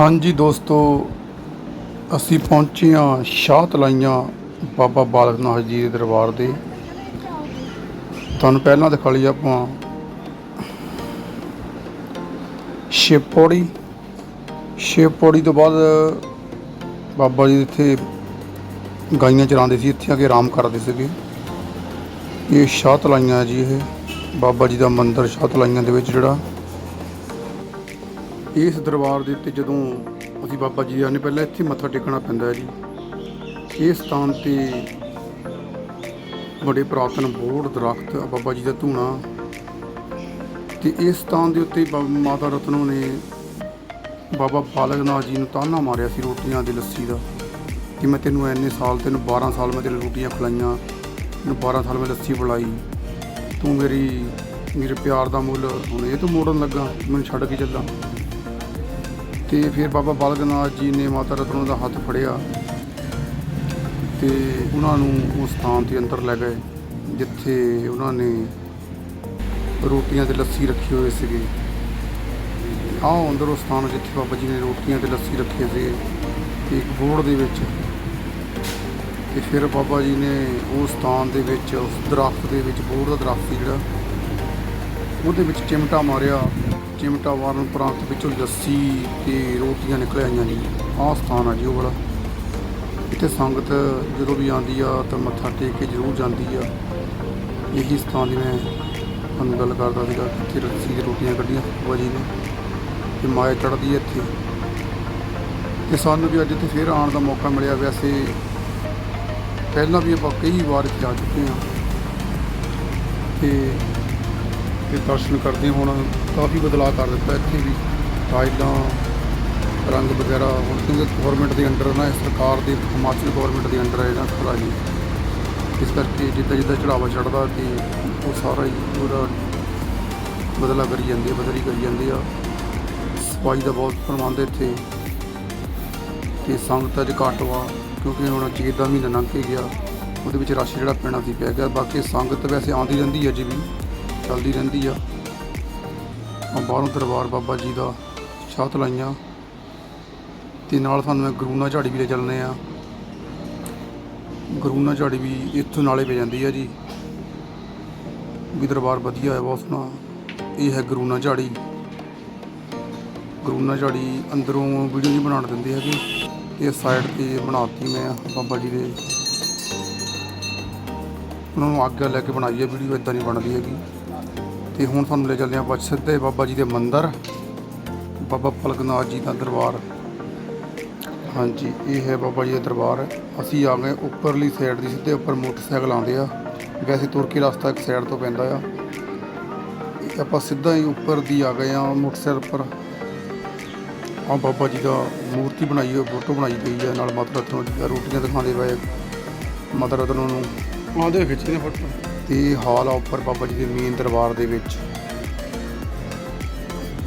ਹਾਂਜੀ ਦੋਸਤੋ, ਅਸੀਂ ਪਹੁੰਚੇ ਹਾਂ ਸ਼ਾਹ ਤਲਾਈਆਂ ਬਾਬਾ ਬਾਲਕ ਨਾਥ ਜੀ ਦੇ ਦਰਬਾਰ ਦੇ। ਤੁਹਾਨੂੰ ਪਹਿਲਾਂ ਦਿਖਾ ਲਈ ਆਪਾਂ ਸ਼ਿਵ ਪੌੜੀ ਸ਼ਿਵ ਤੋਂ ਬਾਅਦ ਬਾਬਾ ਜੀ ਇੱਥੇ ਗਾਈਆਂ ਚਰਾਉਂਦੇ ਸੀ, ਇੱਥੇ ਆ ਕੇ ਆਰਾਮ ਕਰਦੇ ਸੀਗੇ। ਇਹ ਸ਼ਾਹ ਤਲਾਈਆਂ ਜੀ ਇਹ, ਬਾਬਾ ਜੀ ਦਾ ਮੰਦਿਰ ਸ਼ਾਹ ਤਲਾਈਆਂ ਦੇ ਵਿੱਚ ਜਿਹੜਾ ਇਸ ਦਰਬਾਰ ਦੇ ਉੱਤੇ ਜਦੋਂ ਅਸੀਂ ਬਾਬਾ ਜੀ ਦੇ ਆਨੇ ਪਹਿਲਾਂ ਇੱਥੇ ਮੱਥਾ ਟੇਕਣਾ ਪੈਂਦਾ ਹੈ ਜੀ। ਇਸ ਸਥਾਨ ਤੇ ਬੜੇ ਪ੍ਰਾਤਨ ਬੋੜ ਦਰਖਤ ਬਾਬਾ ਜੀ ਦਾ ਧੂਣਾ ਤੇ ਇਸ ਸਥਾਨ ਦੇ ਉੱਤੇ ਬਾ- ਮਾਤਾ ਰਤਨੋ ਨੇ ਬਾਬਾ ਬਾਲਕ ਨਾਥ ਜੀ ਨੂੰ ਤਾਨਾ ਮਾਰਿਆ ਸੀ ਰੋਟੀਆਂ ਦੀ ਲੱਸੀ ਦਾ ਕਿ ਮੈਂ ਤੈਨੂੰ ਐਨੇ ਸਾਲ, ਤੈਨੂੰ 12 ਸਾਲ ਮੈਂ ਤੇਰੇ ਰੋਟੀਆਂ ਖਲਾਈਆਂ, ਤੈਨੂੰ 12 ਸਾਲ ਮੈਂ ਲੱਸੀ ਪਿਲਾਈ। ਤੂੰ ਮੇਰੀ, ਮੇਰੇ ਪਿਆਰ ਦਾ ਮੁੱਲ ਹੁਣ ਇਹ ਤੂੰ ਮੋੜਨ ਲੱਗਾ, ਮੈਨੂੰ ਛੱਡ ਕੇ ਚੱਲਾਂ। ਤੇ ਫਿਰ ਬਾਬਾ ਬਾਲਕ ਨਾਥ ਜੀ ਨੇ ਮਾਤਾ ਰਤਨੋ ਦਾ ਹੱਥ ਫੜਿਆ ਤੇ ਉਹਨਾਂ ਨੂੰ ਉਸ ਥਾਂ ਤੇ ਅੰਦਰ ਲੈ ਗਏ, ਜਿੱਥੇ ਉਹਨਾਂ ਨੇ ਰੋਟੀਆਂ ਤੇ ਲੱਸੀ ਰੱਖੀ ਹੋਏ ਸੀਗੇ। ਆਹ ਅੰਦਰ ਉਸ ਥਾਨ ਜਿੱਥੇ ਬਾਬਾ ਜੀ ਨੇ ਰੋਟੀਆਂ ਤੇ ਲੱਸੀ ਰੱਖੀ ਸੀ ਤੇ ਇੱਕ ਬੋੜ ਦੇ ਵਿੱਚ। ਤੇ ਫਿਰ ਬਾਬਾ ਜੀ ਨੇ ਉਸ ਸਥਾਨ ਦੇ ਵਿੱਚ, ਉਸ ਦਰਖਤ ਦੇ ਵਿੱਚ, ਬੋਰਡ ਦਾ ਦਰਖਤ ਸੀ ਜਿਹੜਾ, ਉਹਦੇ ਵਿੱਚ ਚਿਮਟਾ ਮਾਰਿਆ। ਚਿਮਟਾ ਵਾਰਨ ਪ੍ਰਾਂਤ ਵਿੱਚੋਂ ਲੱਸੀ ਤੇ ਰੋਟੀਆਂ ਨਿਕਲ ਆਈਆਂ ਜੀ। ਆਹ ਸਥਾਨ ਆ ਜੀ ਉਹ ਵਾਲਾ। ਇੱਥੇ ਸੰਗਤ ਜਦੋਂ ਵੀ ਆਉਂਦੀ ਆ ਤਾਂ ਮੱਥਾ ਟੇਕ ਕੇ ਜ਼ਰੂਰ ਜਾਂਦੀ ਆ। ਇਹੀ ਸਥਾਨ ਦੀ ਮੈਂ ਤੁਹਾਨੂੰ ਗੱਲ ਕਰਦਾ ਸੀਗਾ ਕਿ ਇੱਥੇ ਲੱਸੀ ਦੀ ਰੋਟੀਆਂ ਕੱਢੀਆਂ ਬਾਬਾ ਜੀ ਨੇ ਤੇ ਮਾਇਆ ਚੜ੍ਹਦੀ ਹੈ ਇੱਥੇ। ਤੇ ਸਾਨੂੰ ਵੀ ਅੱਜ ਇੱਥੇ ਫੇਰ ਆਉਣ ਦਾ ਮੌਕਾ ਮਿਲਿਆ। ਵੈਸੇ ਪਹਿਲਾਂ ਵੀ ਆਪਾਂ ਕਈ ਵਾਰ ਜਾ ਚੁੱਕੇ ਹਾਂ। ਤੇ ਤੇ ਦਰਸ਼ਨ ਕਰਦੇ ਹਾਂ। ਹੁਣ, ਕਾਫੀ ਬਦਲਾਅ ਕਰ ਦਿੱਤਾ ਇੱਥੇ ਵੀ। ਟਾਈਲਾਂ ਰੰਗ ਵਗੈਰਾ, ਹੁਣ ਕਿਉਂਕਿ ਗਵਰਨਮੈਂਟ ਦੇ ਅੰਡਰ ਨਾ ਇਹ ਸਰਕਾਰ ਦੇ, ਹਿਮਾਚਲ ਗਵਰਨਮੈਂਟ ਦੇ ਅੰਡਰ ਹੈ ਨਾ ਖੜਾ ਜੀ। ਇਸ ਕਰਕੇ ਜਿੱਦਾਂ ਜਿੱਦਾਂ ਚੜਾਵਾ ਚੜਦਾ ਤੇ ਉਹ ਸਾਰਾ ਹੀ ਉਹਦਾ ਬਦਲਾ ਕਰੀ ਜਾਂਦੇ ਆ, ਬਦਲੀ ਕਰੀ ਜਾਂਦੇ ਆ। ਸਫ਼ਾਈ ਦਾ ਬਹੁਤ ਪ੍ਰਬੰਧ ਹੈ ਇੱਥੇ। ਤੇ ਸੰਗਤ ਅੱਜ ਘੱਟ ਵਾ, ਕਿਉਂਕਿ ਹੁਣ ਜੀਤ ਦਾ ਮਹੀਨਾ ਲੰਘ ਕੇ ਗਿਆ, ਉਹਦੇ ਵਿੱਚ ਰਸ਼ ਜਿਹੜਾ ਪੈਣਾ ਸੀ ਪੈ ਗਿਆ। ਬਾਕੀ ਸੰਗਤ ਵੈਸੇ ਆਉਂਦੀ ਰਹਿੰਦੀ ਹੈ ਅਜੇ ਵੀ। ਚੱਲਦੀ ਰਹਿੰਦੀ ਆ। ਆ ਬਾਹਰੋਂ ਦਰਬਾਰ ਬਾਬਾ ਜੀ ਦਾ ਸ਼ਾਹ ਲਾਈਆਂ। ਤੇ ਨਾਲ ਸਾਨੂੰ ਮੈਂ ਗਰੂਨਾ ਝਾੜੀ ਵੀ ਲੈ ਚੱਲਨੇ ਆ। ਗਰੂਨਾ ਝਾੜੀ ਵੀ ਇੱਥੋਂ ਨਾਲੇ ਪੈ ਜਾਂਦੀ ਆ ਜੀ। ਵੀ ਦਰਬਾਰ ਵਧੀਆ ਹੈ, ਬਹੁਤ ਸੋਹਣਾ। ਇਹ ਹੈ ਗਰੂਨਾ ਝਾੜੀ। ਗਰੂਨਾ ਝਾੜੀ ਅੰਦਰੋਂ ਵੀਡੀਓ ਨਹੀਂ ਬਣਾਉਣ ਦਿੰਦੇ ਹੈਗੇ। ਇਹ ਸਾਈਡ ਤੇ ਬਣਾਤੀ ਮੈਂ ਬਾਬਾ ਜੀ ਦੇ ਉਹਨਾਂ ਨੂੰ ਆਗਿਆ ਲੈ ਕੇ ਬਣਾਈ ਹੈ ਵੀਡੀਓ ਇਦਾਂ ਨਹੀਂ ਬਣਦੀ ਹੈਗੀ। ਤੇ ਹੁਣ ਤੁਹਾਨੂੰ ਲੈ ਚੱਲਦੇ ਆਪਾਂ ਸਿੱਧੇ ਬਾਬਾ ਜੀ ਦੇ ਮੰਦਿਰ, ਬਾਬਾ ਪਲਕਨਾਥ ਜੀ ਦਾ ਦਰਬਾਰ। ਹਾਂਜੀ, ਇਹ ਹੈ ਬਾਬਾ ਜੀ ਦਾ ਦਰਬਾਰ। ਅਸੀਂ ਆ ਗਏ ਉੱਪਰਲੀ ਸਾਈਡ ਦੀ, ਸਿੱਧੇ ਉੱਪਰ ਮੋਟਰਸਾਈਕਲ ਆਉਂਦੇ ਆ। ਵੈਸੇ ਤੁਰ ਕੇ ਰਸਤਾ ਇੱਕ ਸਾਈਡ ਤੋਂ ਪੈਂਦਾ ਆ। ਆਪਾਂ ਸਿੱਧਾ ਹੀ ਉੱਪਰ ਦੀ ਆ ਗਏ ਆ, ਮੋਟਰਸਾਈਕਲ ਉੱਪਰ। ਆ ਬਾਬਾ ਜੀ ਦਾ ਮੂਰਤੀ ਬਣਾਈ ਹੋਈ, ਫੋਟੋ ਬਣਾਈ ਗਈ ਹੈ ਨਾਲ ਮਾਤਾ ਰਤਨੋ ਜੀ ਦਾ ਰੋਟੀਆਂ ਦਿਖਾਉਂਦੇ ਪਏ ਮਾਤਾ ਰਤਨੋ ਨੂੰ ਆਉਂਦੇ ਖਿੱਚਦੇ ਫੋਟੋ। ਤੇ ਹਾਲ ਆ ਉੱਪਰ ਬਾਬਾ ਜੀ ਦੇ ਮੇਨ ਦਰਬਾਰ ਦੇ ਵਿੱਚ।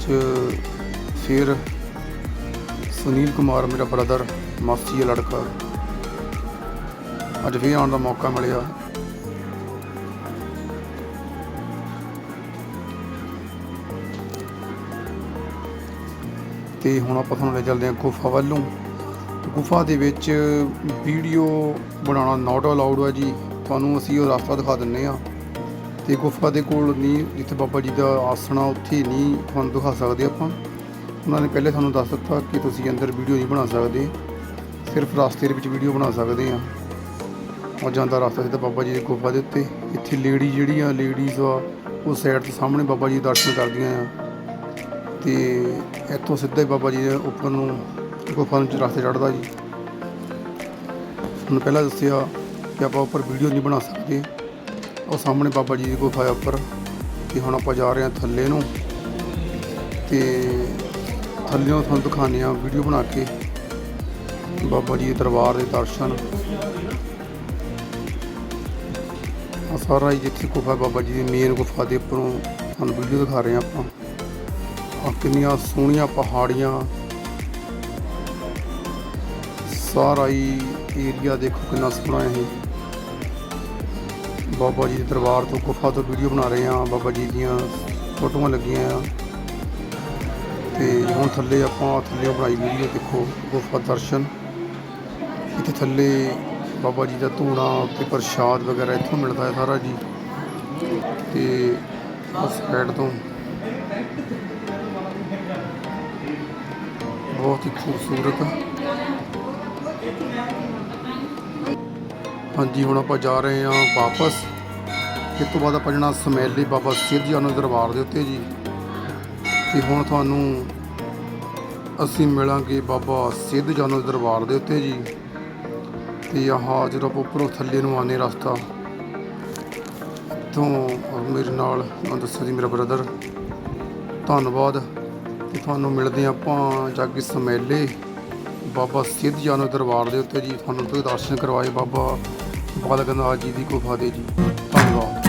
ਚ ਫਿਰ ਸੁਨੀਲ ਕੁਮਾਰ, ਮੇਰਾ ਬ੍ਰਦਰ ਮਾਸੀ ਦਾ ਲੜਕਾ। ਅੱਜ ਵੀ ਆਉਣ ਦਾ ਮੌਕਾ ਮਿਲਿਆ। ਤੇ ਹੁਣ ਆਪਾਂ ਤੁਹਾਨੂੰ ਲੈ ਚੱਲਦੇ ਹਾਂ ਗੁਫਾ ਵੱਲੋਂ। ਗੁਫਾ ਦੇ ਵਿੱਚ ਵੀਡੀਓ ਬਣਾਉਣਾ ਨਾਟ ਅਲਾਉਡ ਹੈ ਜੀ। ਤੁਹਾਨੂੰ ਅਸੀਂ ਉਹ ਰਸਤਾ ਦਿਖਾ ਦਿੰਨੇ ਆ। ਤੇ ਗੁਫਾ ਦੇ ਕੋਲ ਨਹੀਂ, ਜਿੱਥੇ ਬਾਬਾ ਜੀ ਦਾ ਆਸਣਾ ਉੱਥੇ ਨਹੀਂ ਤੁਹਾਨੂੰ ਦਿਖਾ ਸਕਦੇ ਆਪਾਂ। ਉਹਨਾਂ ਨੇ ਪਹਿਲੇ ਸਾਨੂੰ ਦੱਸ ਦਿੱਤਾ ਕਿ ਤੁਸੀਂ ਅੰਦਰ ਵੀਡੀਓ ਨਹੀਂ ਬਣਾ ਸਕਦੇ। ਸਿਰਫ ਰਸਤੇ ਦੇ ਵਿੱਚ ਵੀਡੀਓ ਬਣਾ ਸਕਦੇ ਆ। ਉਹ ਜਾਂਦਾ ਰਸਤਾ ਸਿੱਧਾ ਬਾਬਾ ਜੀ ਦੀ ਗੁਫਾ ਦੇ ਉੱਤੇ। ਇੱਥੇ ਲੇਡੀ ਆ ਲੇਡੀਜ਼ ਆ, ਉਹ ਸਾਈਡ ਤੋਂ ਸਾਹਮਣੇ ਬਾਬਾ ਜੀ ਦੇ ਦਰਸ਼ਨ ਕਰਦੀਆਂ ਆ। ਤੇ ਇੱਥੋਂ ਸਿੱਧਾ ਹੀ ਬਾਬਾ ਜੀ ਦੇ ਉੱਪਰ ਨੂੰ ਗੁਫਾ ਨੂੰ ਰਸਤੇ ਚੜ੍ਹਦਾ ਜੀ। ਤੁਹਾਨੂੰ ਪਹਿਲਾਂ ਦੱਸਿਆ ਕਿ ਆਪਾਂ ਉੱਪਰ ਵੀਡੀਓ ਨਹੀਂ ਬਣਾ ਸਕਦੇ। ਉਹ ਸਾਹਮਣੇ ਬਾਬਾ ਜੀ ਦੀ ਗੁਫਾ ਹੈ ਉੱਪਰ। ਤੇ ਹੁਣ ਆਪਾਂ ਜਾ ਰਹੇ ਹਾਂ ਥੱਲੇ ਨੂੰ। ਤੇ ਥੱਲੇੋਂ ਤੁਹਾਨੂੰ ਦਿਖਾਉਂਦੇ ਹਾਂ ਵੀਡੀਓ ਬਣਾ ਕੇ। ਬਾਬਾ ਜੀ ਦੇ ਦਰਬਾਰ ਦੇ ਦਰਸ਼ਨ। ਆ ਸਾਰਾ ਹੀ ਜਿੱਥੇ ਗੁਫਾ ਬਾਬਾ ਜੀ ਦੀ ਮੇਨ ਗੁਫਾ ਦੇ ਉੱਪਰੋਂ ਤੁਹਾਨੂੰ ਵੀਡੀਓ ਦਿਖਾ ਰਹੇ ਹਾਂ ਆਪਾਂ। ਆ ਕਿੰਨੀਆਂ ਸੋਹਣੀਆਂ ਪਹਾੜੀਆਂ। ਸਾਰਾ ਹੀ ਏਰੀਆ ਦੇਖੋ ਕਿੰਨਾ ਸੋਹਣਾ ਹੈ ਬਾਬਾ ਜੀ ਦੇ ਦਰਬਾਰ ਤੋਂ ਗੁਫਾ ਤੋਂ ਵੀਡੀਓ ਬਣਾ ਰਹੇ ਹਾਂ। ਬਾਬਾ ਜੀ ਦੀਆਂ ਫੋਟੋਆਂ ਲੱਗੀਆਂ ਆ। ਤੇ ਤੇ ਹੁਣ ਥੱਲੇ ਆਪਾਂ ਥੱਲੇ ਬਣਾਈ ਵੀਡੀਓ, ਦੇਖੋ ਗੁਫਾ ਦਰਸ਼ਨ। ਇੱਥੇ ਥੱਲੇ ਬਾਬਾ ਜੀ ਦਾ ਧੂਣਾ ਤੇ ਪ੍ਰਸ਼ਾਦ ਵਗੈਰਾ ਇੱਥੋਂ ਮਿਲਦਾ ਹੈ ਸਾਰਾ ਜੀ। ਤੇ ਉਸ ਸਾਈਡ ਤੋਂ ਬਹੁਤ ਹੀ ਖੂਬਸੂਰਤ ਹਾਂਜੀ, ਹੁਣ ਆਪਾਂ ਜਾ ਰਹੇ ਹਾਂ ਵਾਪਸ। ਇਸ ਤੋਂ ਬਾਅਦ ਆਪਾਂ ਜਾਣਾ ਸਮੈਲੇ ਬਾਬਾ ਸਿਰ ਜੀ ਨੂੰ ਦਰਬਾਰ ਦੇ ਉੱਤੇ ਜੀ। ਤੇ ਹੁਣ ਤੁਹਾਨੂੰ ਅਸੀਂ ਮਿਲਾਂਗੇ ਬਾਬਾ ਸਿੱਧ ਜਾਨੋ ਦੇ ਦਰਬਾਰ ਦੇ ਉੱਤੇ ਜੀ। ਤੇ ਆਹ ਜਦੋਂ ਆਪਾਂ ਉੱਪਰੋਂ ਥੱਲੇ ਨੂੰ ਆਨੇ ਰਸਤਾ ਤੋਂ ਮੇਰੇ ਨਾਲ, ਮੈਂ ਦੱਸਿਆ ਜੀ ਮੇਰਾ ਬ੍ਰਦਰ ਧੰਨਵਾਦ। ਤੇ ਤੁਹਾਨੂੰ ਮਿਲਦੇ ਹਾਂ ਆਪਾਂ ਜਾ ਕੇ ਸਮੈਲੇ। ਬਾਬਾ ਸਿੱਧ ਜਾਨੋ ਦਰਬਾਰ ਦੇ ਉੱਤੇ ਜੀ ਤੁਹਾਨੂੰ ਤੋਂ ਦਰਸ਼ਨ ਕਰਵਾਏ ਬਾਬਾ ਬਾਲਕ ਨਾਥ ਜੀ ਦੀ ਗੁਫਾ ਦੇ ਜੀ। ਧੰਨਵਾਦ।